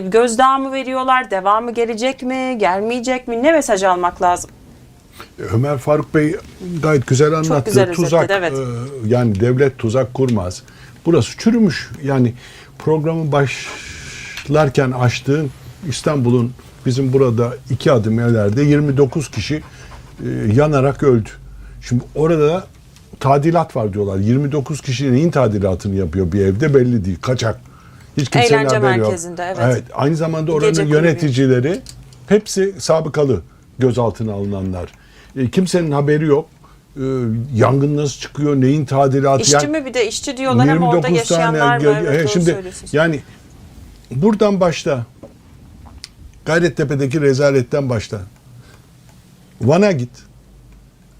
Gözdağı mı veriyorlar? Devamı gelecek mi? Gelmeyecek mi? Ne mesaj almak lazım? Ömer Faruk Bey gayet güzel anlattı. güzel özetledi, tuzak evet. e, yani devlet tuzak kurmaz. Burası çürümüş. Yani programın başlarken açtığın İstanbul'un bizim burada iki adım ileride 29 kişi e, yanarak öldü. Şimdi orada tadilat var diyorlar. 29 kişi neyin tadilatını yapıyor bir evde belli değil. Kaçak. Hiç kimsenin Eğlence haberi yok. merkezinde, evet. Aynı zamanda oranın Gece kulübü. yöneticileri hepsi sabıkalı gözaltına alınanlar. E, kimsenin haberi yok. E, yangın nasıl çıkıyor, neyin tadilatı. İşçi mi bir de işçi diyorlar ama orada yaşayanlar gel- Evet, e, doğru şimdi yani buradan başla. Gayrettepe'deki rezaletten başla. Van'a git.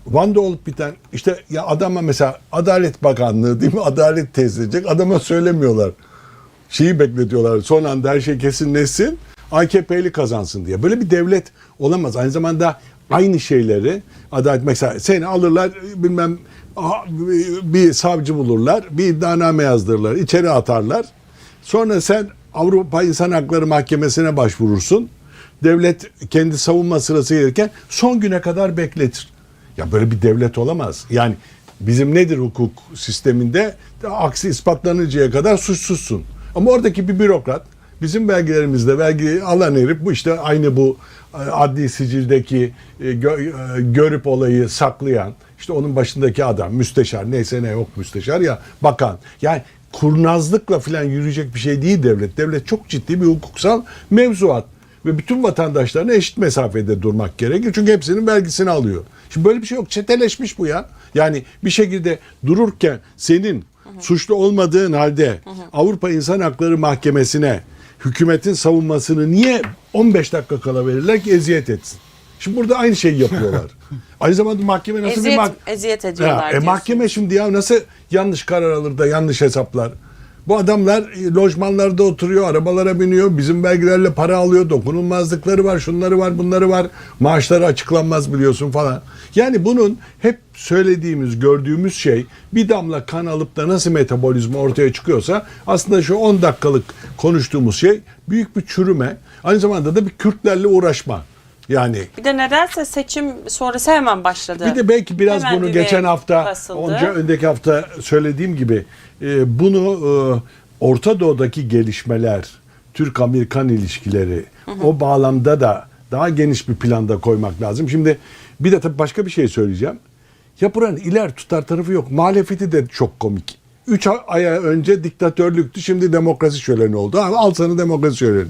Van'da olup biten işte ya adama mesela Adalet Bakanlığı değil mi? Adalet tesilecek. Adama söylemiyorlar. Şeyi bekletiyorlar. Son anda her şey kesinleşsin. AKP'li kazansın diye. Böyle bir devlet olamaz. Aynı zamanda aynı şeyleri adalet mesela seni alırlar bilmem bir savcı bulurlar. Bir iddianame yazdırırlar. içeri atarlar. Sonra sen Avrupa İnsan Hakları Mahkemesi'ne başvurursun. Devlet kendi savunma sırası gelirken son güne kadar bekletir. Ya böyle bir devlet olamaz. Yani bizim nedir hukuk sisteminde? Aksi ispatlanıncaya kadar suçsuzsun. Ama oradaki bir bürokrat bizim belgelerimizde vergi alan herif bu işte aynı bu e, adli sicildeki e, e, görüp olayı saklayan işte onun başındaki adam müsteşar neyse ne yok müsteşar ya bakan. Yani kurnazlıkla falan yürüyecek bir şey değil devlet. Devlet çok ciddi bir hukuksal mevzuat ve bütün vatandaşlarına eşit mesafede durmak gerekir. Çünkü hepsinin vergisini alıyor. Şimdi böyle bir şey yok. Çeteleşmiş bu ya. Yani bir şekilde dururken senin suçlu olmadığın halde Avrupa İnsan Hakları Mahkemesi'ne hükümetin savunmasını niye 15 dakika kala verirler ki eziyet etsin? Şimdi burada aynı şeyi yapıyorlar. Aynı zamanda mahkeme nasıl Eziyet, bir mah- eziyet ediyorlar ya, e, mahkeme şimdi ya nasıl yanlış karar alır da yanlış hesaplar. Bu adamlar e, lojmanlarda oturuyor, arabalara biniyor, bizim vergilerle para alıyor, dokunulmazlıkları var, şunları var, bunları var. Maaşları açıklanmaz biliyorsun falan. Yani bunun hep söylediğimiz, gördüğümüz şey bir damla kan alıp da nasıl metabolizma ortaya çıkıyorsa aslında şu 10 dakikalık konuştuğumuz şey büyük bir çürüme. Aynı zamanda da bir Kürtlerle uğraşma. Yani Bir de nedense seçim sonrası hemen başladı. bir de belki biraz Hemen bunu bir geçen hafta, basıldı. onca öndeki hafta söylediğim gibi e, bunu e, Orta Doğu'daki gelişmeler, Türk-Amerikan ilişkileri o bağlamda da daha geniş bir planda koymak lazım. Şimdi bir de tabii başka bir şey söyleyeceğim. Ya buranın iler tutar tarafı yok. Muhalefeti de çok komik. Üç ay önce diktatörlüktü, şimdi demokrasi şöleni oldu. Ha, Al sana demokrasi şöleni.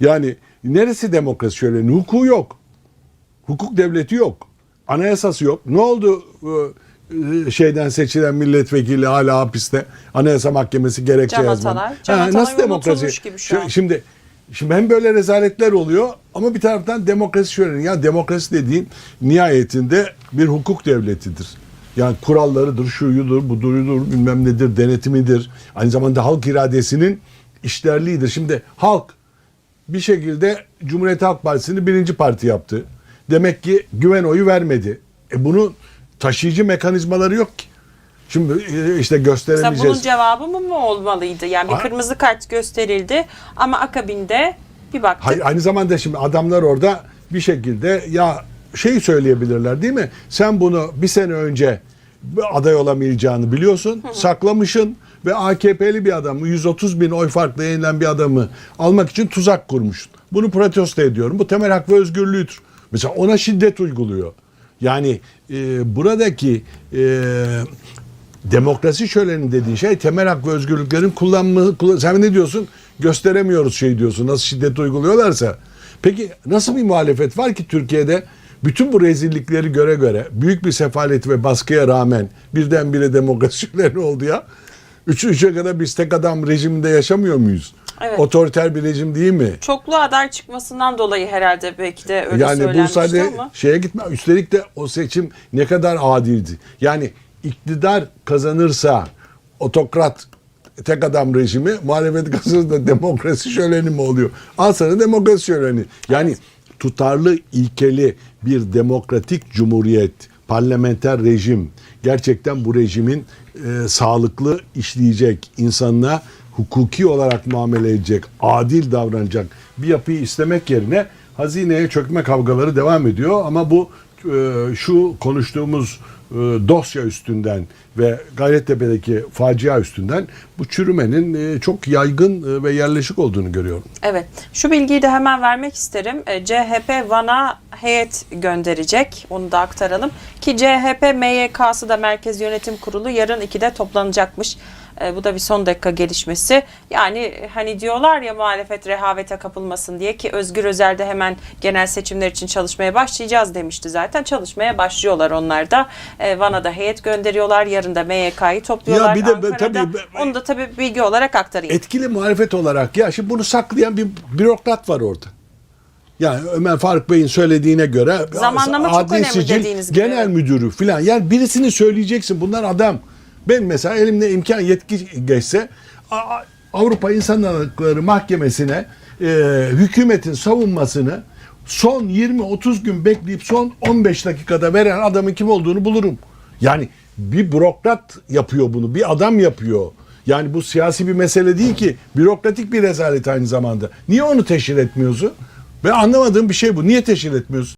Yani neresi demokrasi şöleni? Hukuku yok. Hukuk devleti yok. Anayasası yok. Ne oldu e, şeyden seçilen milletvekili hala hapiste? Anayasa Mahkemesi gerekçe Can yazmadı. Can gibi şu an. Şimdi Şimdi hem böyle rezaletler oluyor ama bir taraftan demokrasi şöyle. Ya demokrasi dediğin nihayetinde bir hukuk devletidir. Yani kurallarıdır, şuyudur, buduruydur, bilmem nedir, denetimidir. Aynı zamanda halk iradesinin işlerliğidir. Şimdi halk bir şekilde Cumhuriyet Halk Partisi'ni birinci parti yaptı. Demek ki güven oyu vermedi. E bunun taşıyıcı mekanizmaları yok ki. Şimdi e, işte Mesela gösteremeyeceğiz. bunun cevabı mı, mı olmalıydı? Yani bir Ha- kırmızı kart gösterildi ama akabinde bir baktık. Hayır, aynı zamanda şimdi adamlar orada bir şekilde ya şey söyleyebilirler değil mi? Sen bunu bir sene önce aday olamayacağını biliyorsun, saklamışsın ve AKP'li bir adamı 130 bin oy farklı yenilen bir adamı almak için tuzak kurmuşsun. Bunu protesto ediyorum. Bu temel hak ve özgürlüğüdür. Mesela ona şiddet uyguluyor. Yani e, buradaki e, demokrasi şöleni dediğin şey temel hak ve özgürlüklerin kullanımı. kullan- sen ne diyorsun? Gösteremiyoruz şey diyorsun. Nasıl şiddet uyguluyorlarsa. Peki nasıl bir muhalefet var ki Türkiye'de bütün bu rezillikleri göre göre büyük bir sefalet ve baskıya rağmen birdenbire demokrasi şöleni oldu ya. Üç, üçe kadar biz tek adam rejiminde yaşamıyor muyuz? Evet. Otoriter bir rejim değil mi? Çoklu aday çıkmasından dolayı herhalde belki de öyle yani bu söylenmişti sadece ama. şeye gitme. Üstelik de o seçim ne kadar adildi. Yani iktidar kazanırsa otokrat tek adam rejimi, muhalefet kazanırsa demokrasi şöleni mi oluyor? Al sana demokrasi şöleni. Yani tutarlı, ilkeli bir demokratik cumhuriyet, parlamenter rejim gerçekten bu rejimin e, sağlıklı işleyecek, insanına hukuki olarak muamele edecek, adil davranacak bir yapıyı istemek yerine hazineye çökme kavgaları devam ediyor. Ama bu e, şu konuştuğumuz dosya üstünden ve Gayrettepe'deki facia üstünden bu çürümenin e, çok yaygın e, ve yerleşik olduğunu görüyorum. Evet. Şu bilgiyi de hemen vermek isterim. E, CHP Van'a heyet gönderecek. Onu da aktaralım. Ki CHP MYK'sı da Merkez Yönetim Kurulu yarın 2'de toplanacakmış. E, bu da bir son dakika gelişmesi. Yani hani diyorlar ya muhalefet rehavete kapılmasın diye ki Özgür Özel de hemen genel seçimler için çalışmaya başlayacağız demişti zaten. Çalışmaya başlıyorlar onlar da. E, Van'a da heyet gönderiyorlar. Yarın da MYK'yı topluyorlar Ya bir de Ankara'da. tabii ben- Onu da tabii bilgi olarak aktarayım. Etkili muhalefet olarak ya şimdi bunu saklayan bir bürokrat var orada. Yani Ömer Faruk Bey'in söylediğine göre Zamanlama çok önemli dediğiniz gibi, genel müdürü falan yani birisini söyleyeceksin bunlar adam. Ben mesela elimde imkan yetki geçse Avrupa İnsan Hakları Mahkemesi'ne e, hükümetin savunmasını son 20-30 gün bekleyip son 15 dakikada veren adamın kim olduğunu bulurum. Yani bir bürokrat yapıyor bunu, bir adam yapıyor. Yani bu siyasi bir mesele değil ki. Bürokratik bir rezalet aynı zamanda. Niye onu teşhir etmiyorsun? Ve anlamadığım bir şey bu. Niye teşhir etmiyorsun?